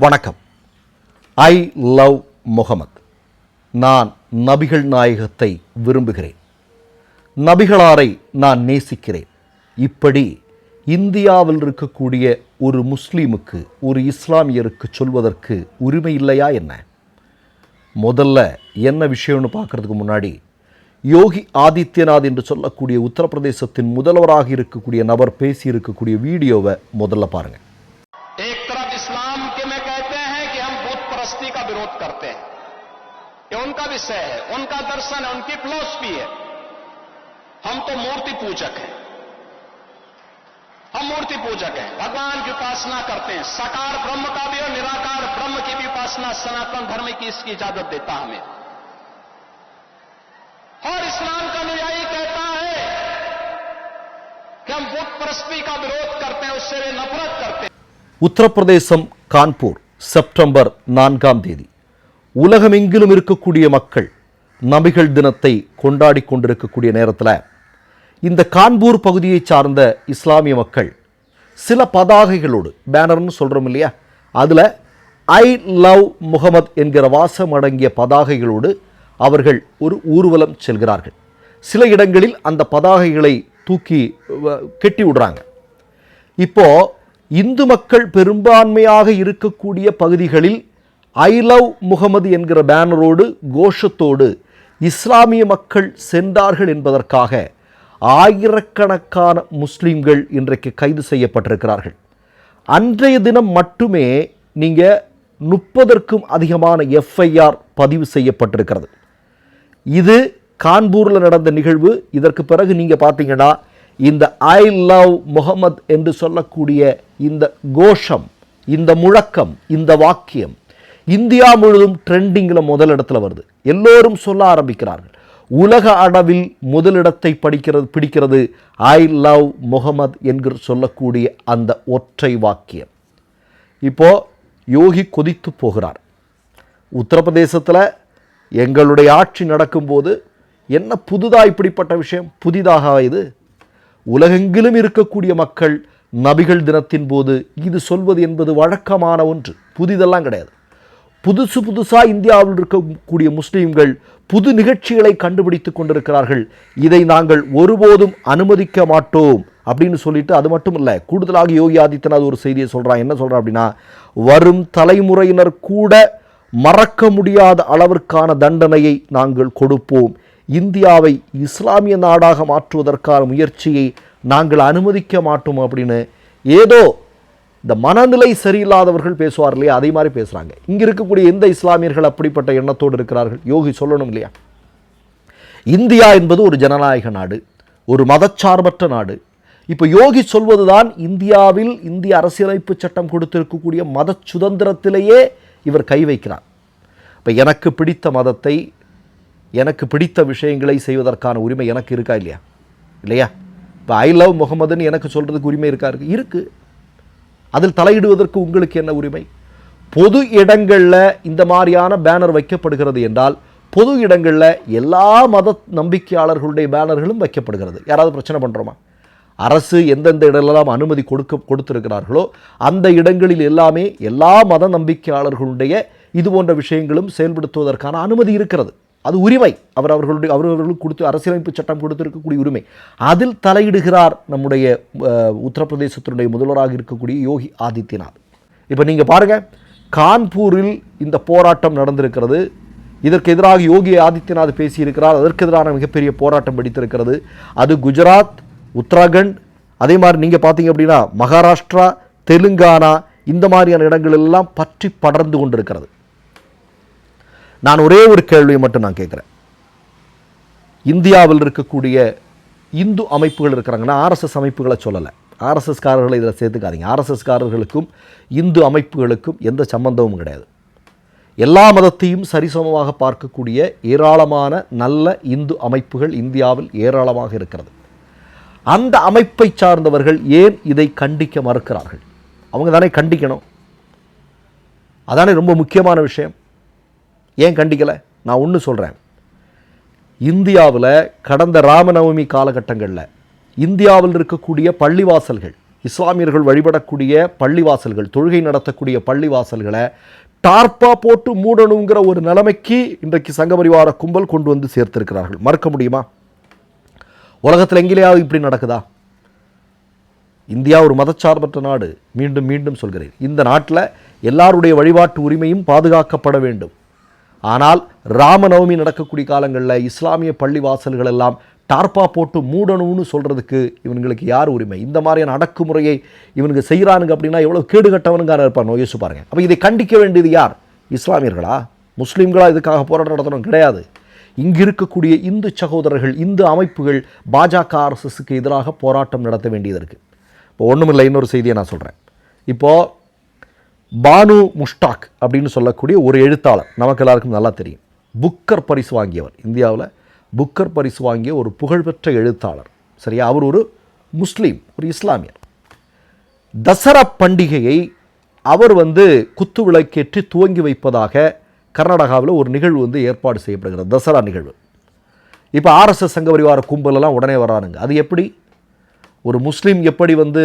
வணக்கம். I love Mohammed நான் நபிகள் நாயகத்தை விரும்புகிறேன். நபிகளாரை நான் நேசிக்கிறேன். இப்படி இந்தியாவில் இருக்கக்கூடிய ஒரு முஸ்லீமுக்கு ஒரு இஸ்லாமியருக்கு சொல்வதற்கு உரிமை இல்லையா என்ன? முதல்ல என்ன விஷயம்னு பார்க்கறதுக்கு முன்னாடி யோகி ஆதித்யநாத் என்று சொல்லக்கூடிய உத்தரப்பிரதேசத்தின் முதல்வராக இருக்கக்கூடிய நபர் பேசியிருக்கக்கூடிய வீடியோவை முதல்ல பாருங்கள் विषय है, उनका दर्शन है, उनकी फिलोसफी है। हम तो मूर्ति पूजक हैं। हम मूर्ति पूजक हैं। भगवान की उपासना करते हैं। साकार ब्रह्म का भी और निराकार ब्रह्म की भी उपासना सनातन धर्म की इसकी इजाज़त देता हमें। और इस्लाम का अनुयायी कहता है कि हम बुद्ध परस्ती का विरोध करते हैं, उससे नफरत करते हैं। उत्तर प्रदेश कानपुर, सितंबर नानकाम देवी। உலகமெங்கிலும் இருக்கக்கூடிய மக்கள் நபிகள் தினத்தை கொண்டாடி கொண்டிருக்கக்கூடிய நேரத்தில் இந்த கான்பூர் பகுதியை சார்ந்த இஸ்லாமிய மக்கள் சில பதாகைகளோடு பேனர்னு சொல்கிறோம் இல்லையா? அதில் ஐ லவ் முகமது என்கிற வாசம் அடங்கிய பதாகைகளோடு அவர்கள் ஒரு ஊர்வலம் செல்கிறார்கள். சில இடங்களில் அந்த பதாகைகளை தூக்கி கெட்டி விடுறாங்க. இப்போ இந்து மக்கள் பெரும்பான்மையாக இருக்கக்கூடிய பகுதிகளில் ஐ லவ் முகமது என்கிற பேனரோடு கோஷத்தோடு இஸ்லாமிய மக்கள் சென்றார்கள் என்பதற்காக ஆயிரக்கணக்கான முஸ்லீம்கள் இன்றைக்கு கைது செய்யப்பட்டிருக்கிறார்கள். அன்றைய தினம் மட்டுமே நீங்கள் முப்பதற்கும் அதிகமான எஃப்ஐஆர் பதிவு செய்யப்பட்டிருக்கிறது. இது கான்பூரில் நடந்த நிகழ்வு. இதற்கு பிறகு நீங்கள் பார்த்தீங்கன்னா இந்த ஐ லவ் முகமது என்று சொல்லக்கூடிய இந்த கோஷம் இந்த முழக்கம் இந்த வாக்கியம் இந்தியா முழுவதும் ட்ரெண்டிங்கில் முதலிடத்தில் வருது. எல்லோரும் சொல்ல ஆரம்பிக்கிறார்கள் உலக அளவில் முதலிடத்தை படிக்கிறது பிடிக்கிறது ஐ லவ் முகமது என்று சொல்லக்கூடிய அந்த ஒற்றை வாக்கியம். இப்போது யோகி கொதித்து போகிறார். உத்தரப்பிரதேசத்தில் எங்களுடைய ஆட்சி நடக்கும்போது என்ன புதுதாக இப்படிப்பட்ட விஷயம்? புதிதாக இது. உலகெங்கிலும் இருக்கக்கூடிய மக்கள் நபிகள் தினத்தின் போது இது சொல்வது என்பது வழக்கமான ஒன்று. புதிதெல்லாம் கிடையாது. புதுசு புதுசாக இந்தியாவில் இருக்கக்கூடிய முஸ்லீம்கள் புது நிகழ்ச்சிகளை கண்டுபிடித்து கொண்டிருக்கிறார்கள். இதை நாங்கள் ஒருபோதும் அனுமதிக்க மாட்டோம் அப்படின்னு சொல்லிட்டு அது மட்டும் இல்லை கூடுதலாக யோகி ஆதித்யநாத் ஒரு செய்தியை சொல்கிறான் என்ன சொல்கிறான் அப்படின்னா வரும் தலைமுறையினர் கூட மறக்க முடியாத அளவிற்கான தண்டனையை நாங்கள் கொடுப்போம். இந்தியாவை இஸ்லாமிய நாடாக மாற்றுவதற்கான முயற்சியை நாங்கள் அனுமதிக்க மாட்டோம் அப்படின்னு ஏதோ இந்த மனநிலை சரியில்லாதவர்கள் பேசுவார் இல்லையா? அதே மாதிரி பேசுகிறாங்க இங்கே இருக்கக்கூடிய எந்த இஸ்லாமியர்கள் அப்படிப்பட்ட எண்ணத்தோடு இருக்கிறார்கள்? யோகி சொல்லணும் இல்லையா? இந்தியா என்பது ஒரு ஜனநாயக நாடு ஒரு மதச்சார்பற்ற நாடு. இப்போ யோகி சொல்வதுதான் இந்தியாவில் இந்திய அரசியலமைப்பு சட்டம் கொடுத்திருக்கக்கூடிய மத சுதந்திரத்திலேயே இவர் கை வைக்கிறார். இப்போ எனக்கு பிடித்த மதத்தை எனக்கு பிடித்த விஷயங்களை செய்வதற்கான உரிமை எனக்கு இருக்கா இல்லையா? இல்லையா? இப்போ ஐ லவ் முகமதுன்னு எனக்கு சொல்கிறதுக்கு உரிமை இருக்கா? இருக்கு. இருக்குது அதில் தலையிடுவதற்கு உங்களுக்கு என்ன உரிமை? பொது இடங்களில் இந்த மாதிரியான பேனர் வைக்கப்படுகிறது என்றால் பொது இடங்களில் எல்லா மத நம்பிக்கையாளர்களுடைய பேனர்களும் வைக்கப்படுகிறது. யாராவது பிரச்சனை பண்ணுறோமா அரசு எந்தெந்த இடங்களெல்லாம் அனுமதி கொடுக்க கொடுத்திருக்கிறார்களோ அந்த இடங்களில் எல்லாமே எல்லா மத நம்பிக்கையாளர்களுடைய இது போன்ற விஷயங்களும் செயல்படுத்துவதற்கான அனுமதி இருக்கிறது. அது உரிமை. அவர் அவர்களுடைய அவர்களுக்கு கொடுத்து அரசியலமைப்பு சட்டம் கொடுத்திருக்கக்கூடிய உரிமை. அதில் தலையிடுகிறார் நம்முடைய உத்தரப்பிரதேசத்தினுடைய முதல்வராக இருக்கக்கூடிய யோகி ஆதித்யநாத். இப்போ நீங்கள் பாருங்க கான்பூரில் இந்த போராட்டம் நடந்திருக்கிறது. இதற்கு எதிராக யோகி ஆதித்யநாத் பேசியிருக்கிறார். அதற்கு எதிரான மிகப்பெரிய போராட்டம் வெடித்திருக்கிறது. அது குஜராத் உத்தராகண்ட் அதே மாதிரி நீங்கள் பார்த்தீங்க அப்படின்னா மகாராஷ்டிரா தெலுங்கானா இந்த மாதிரியான இடங்கள் எல்லாம் பற்றி படர்ந்து கொண்டிருக்கிறது. நான் ஒரே ஒரு கேள்வியை மட்டும் நான் கேட்குறேன். இந்தியாவில் இருக்கக்கூடிய இந்து அமைப்புகள் இருக்கிறாங்கன்னா ஆர்எஸ்எஸ் அமைப்புகளை சொல்லலை. ஆர்எஸ்எஸ்காரர்களை இதில் சேர்த்துக்காதீங்க. ஆர்எஸ்எஸ்காரர்களுக்கும் இந்து அமைப்புகளுக்கும் எந்த சம்பந்தமும் கிடையாது. எல்லா மதத்தையும் சரிசமமாக பார்க்கக்கூடிய ஏராளமான நல்ல இந்து அமைப்புகள் இந்தியாவில் ஏராளமாக இருக்கிறது. அந்த அமைப்பை சார்ந்தவர்கள் ஏன் இதை கண்டிக்க மறுக்கிறார்கள்? அவங்க தானே கண்டிக்கணும். அதானே ரொம்ப முக்கியமான விஷயம். ஏன் கண்டிக்கலை? நான் ஒன்று சொல்கிறேன் இந்தியாவில் கடந்த ராமநவமி காலகட்டங்களில் இந்தியாவில் இருக்கக்கூடிய பள்ளிவாசல்கள் இஸ்லாமியர்கள் வழிபடக்கூடிய பள்ளிவாசல்கள் தொழுகை நடத்தக்கூடிய பள்ளிவாசல்களை டார்ப்பா போட்டு மூடணுங்கிற ஒரு நிலைமைக்கு இன்றைக்கு சங்கபரிவார கும்பல் கொண்டு வந்து சேர்த்திருக்கிறார்கள். மறுக்க முடியுமா? உலகத்தில் எங்கிலேயாவது இப்படி நடக்குதா? இந்தியா ஒரு மதச்சார்பற்ற நாடு. மீண்டும் மீண்டும் சொல்கிறேன். இந்த நாட்டில் எல்லாருடைய வழிபாட்டு உரிமையும் பாதுகாக்கப்பட வேண்டும். ஆனால் ராமநவமி நடக்கக்கூடிய காலங்களில் இஸ்லாமிய பள்ளி வாசல்கள் எல்லாம் டார்ப்பா போட்டு மூடணும்னு சொல்கிறதுக்கு இவங்களுக்கு யார் உரிமை? இந்த மாதிரியான அடக்குமுறையை இவனுங்க செய்கிறானுங்க அப்படின்னா எவ்வளோ கேடு கேடுகட்டவனுங்கான இருப்பான் நோயசு பாருங்க. அப்போ இதை கண்டிக்க வேண்டியது யார்? இஸ்லாமியர்களா? முஸ்லீம்களா இதுக்காக போராட்டம் நடத்தணும் கிடையாது. இங்கு இருக்கக்கூடிய இந்து சகோதரர்கள் இந்து அமைப்புகள் பாஜக ஆர்எஸ்எஸ்க்கு எதிராக போராட்டம் நடத்த வேண்டியது இருக்குது இப்போ ஒன்றுமில்லை இன்னொரு செய்தியை நான் சொல்கிறேன் இப்போது பானு முஷ்டாக் அப்படின்னு சொல்லக்கூடிய ஒரு எழுத்தாளர். நமக்கு எல்லாருக்கும் நல்லா தெரியும். புக்கர் பரிசு வாங்கியவர். இந்தியாவில் புக்கர் பரிசு வாங்கிய ஒரு புகழ்பெற்ற எழுத்தாளர். சரியா? அவர் ஒரு முஸ்லீம் ஒரு இஸ்லாமியர். தசரா பண்டிகையை அவர் வந்து குத்து விளக்கேற்றி துவங்கி வைப்பதாக கர்நாடகாவில் ஒரு நிகழ்வு வந்து ஏற்பாடு செய்யப்படுகிறது. தசரா நிகழ்வு. இப்போ ஆர்எஸ்எஸ் சங்க பரிவார கும்பலெல்லாம் உடனே வரானுங்க. அது எப்படி? ஒரு முஸ்லீம் எப்படி வந்து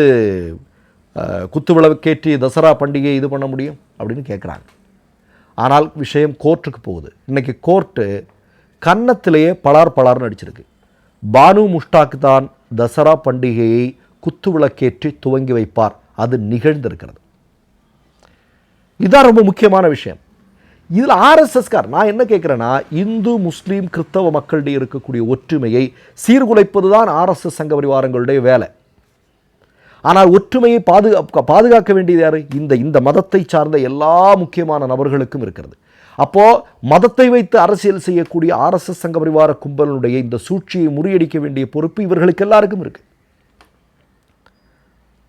குத்துவிளக்கேற்றி குத்து விளக்கேற்றி தசரா பண்டிகை இது பண்ண முடியும்? அப்படின்னு கேட்குறாங்க ஆனால் விஷயம் கோர்ட்டுக்கு போகுது. இன்னைக்கு கோர்ட்டு கன்னத்திலேயே பலார் பலார்னு அடிச்சிருக்கு. பானு முஷ்டாக் தான் தசரா பண்டிகையை குத்துவிளக்கேற்றி துவங்கி வைப்பார். அது நிகழ்ந்திருக்கிறது. இதுதான் ரொம்ப முக்கியமான விஷயம். இதில் ஆர்எஸ்எஸ்கார் நான் என்ன கேட்குறேன்னா இந்து முஸ்லீம் கிறிஸ்தவ மக்களிடையே இருக்கக்கூடிய ஒற்றுமையை சீர்குலைப்பது தான் ஆர்எஸ்எஸ் சங்க பரிவாரங்களுடைய வேலை. ஆனால் ஒற்றுமையை பாதுகா பாதுகாக்க வேண்டியது யார்? இந்த இந்த மதத்தை சார்ந்த எல்லா முக்கியமான நபர்களுக்கும் இருக்கிறது. அப்போது மதத்தை வைத்து அரசியல் செய்யக்கூடிய ஆர்எஸ்எஸ் சங்க பரிவார கும்பலனுடைய இந்த சூழ்ச்சியை முறியடிக்க வேண்டிய பொறுப்பு இவர்களுக்கு எல்லாருக்கும் இருக்கு.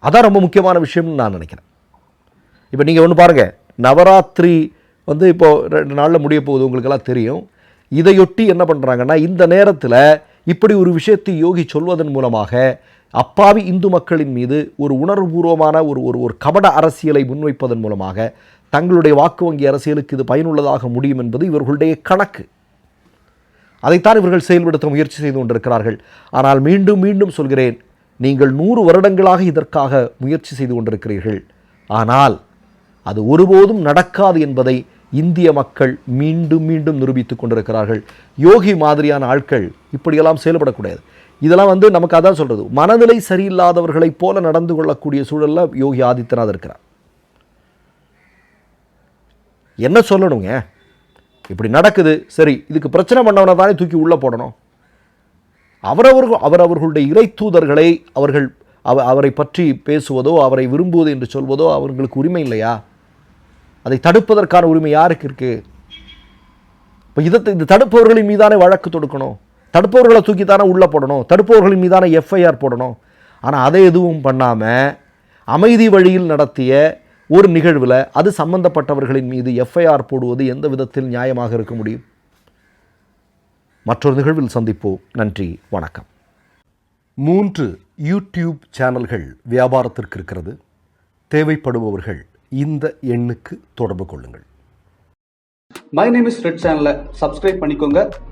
அதான் ரொம்ப முக்கியமான விஷயம்னு நான் நினைக்கிறேன். இப்போ நீங்கள் ஒன்று பாருங்கள் நவராத்திரி வந்து இப்போது ரெண்டு நாளில் முடிய போகுது உங்களுக்கெல்லாம் தெரியும். இதையொட்டி என்ன பண்ணுறாங்கன்னா இந்த நேரத்தில் இப்படி ஒரு விஷயத்தை யோகி சொல்வதன் மூலமாக அப்பாவி இந்து மக்களின் மீது ஒரு உணர்வுபூர்வமான ஒரு ஒரு ஒரு கபட அரசியலை முன்வைப்பதன் மூலமாக தங்களுடைய வாக்கு வங்கி அரசியலுக்கு இது பயனுள்ளதாக முடியும் என்பது இவர்களுடைய கணக்கு. அதைத்தான் இவர்கள் செயல்படுத்த முயற்சி செய்து கொண்டிருக்கிறார்கள். ஆனால் மீண்டும் மீண்டும் சொல்கிறேன் நீங்கள் நூறு வருடங்களாக இதற்காக முயற்சி செய்து கொண்டிருக்கிறீர்கள். ஆனால் அது ஒருபோதும் நடக்காது என்பதை இந்திய மக்கள் மீண்டும் மீண்டும் நிரூபித்துக் கொண்டிருக்கிறார்கள். யோகி மாதிரியான ஆட்கள் இப்படியெல்லாம் செயல்படக்கூடாது. இதெல்லாம் வந்து நமக்கு அதான் சொல்றது. மனநிலை சரியில்லாதவர்களைப் போல நடந்து கொள்ளக்கூடிய சூழல்ல யோகி ஆதித்யநாத் இருக்கிறார். என்ன சொல்லணுங்க? இப்படி நடக்குது சரி இதுக்கு பிரச்சனை பண்ணவனை தானே தூக்கி உள்ளே போடணும். அவரவர்கள் அவரவர்களுடைய இறை தூதர்களை அவர்கள் அவ அவரை பற்றி பேசுவதோ அவரை விரும்புவது என்று சொல்வதோ அவர்களுக்கு உரிமை இல்லையா? அதை தடுப்பதற்கான உரிமை யாருக்கு இருக்கு? இப்போ இதை இந்த தடுப்பவர்களின் மீதானே வழக்கு தொடுக்கணும். தடுப்பவர்களை தூக்கி தானே உள்ளே போடணும் தடுப்பவர்களின் மீதான எஃப்ஐஆர் போடணும். ஆனால் அதை எதுவும் பண்ணாமல் அமைதி வழியில் நடத்திய ஒரு நிகழ்வில் அது சம்பந்தப்பட்டவர்களின் மீது எஃப்ஐஆர் போடுவது எந்த விதத்தில் நியாயமாக இருக்க முடியும்? மற்றொரு நிகழ்வில் சந்திப்போம். நன்றி வணக்கம். மூன்று யூடியூப் சேனல்கள் வியாபாரத்திற்கு இருக்கிறது. தேவைப்படுபவர்கள் இந்த எண்ணுக்கு தொடர்பு கொள்ளுங்கள். மை நேம் இஸ் ரெட் சேனலை சப்ஸ்கிரைப் பண்ணிக்கோங்க.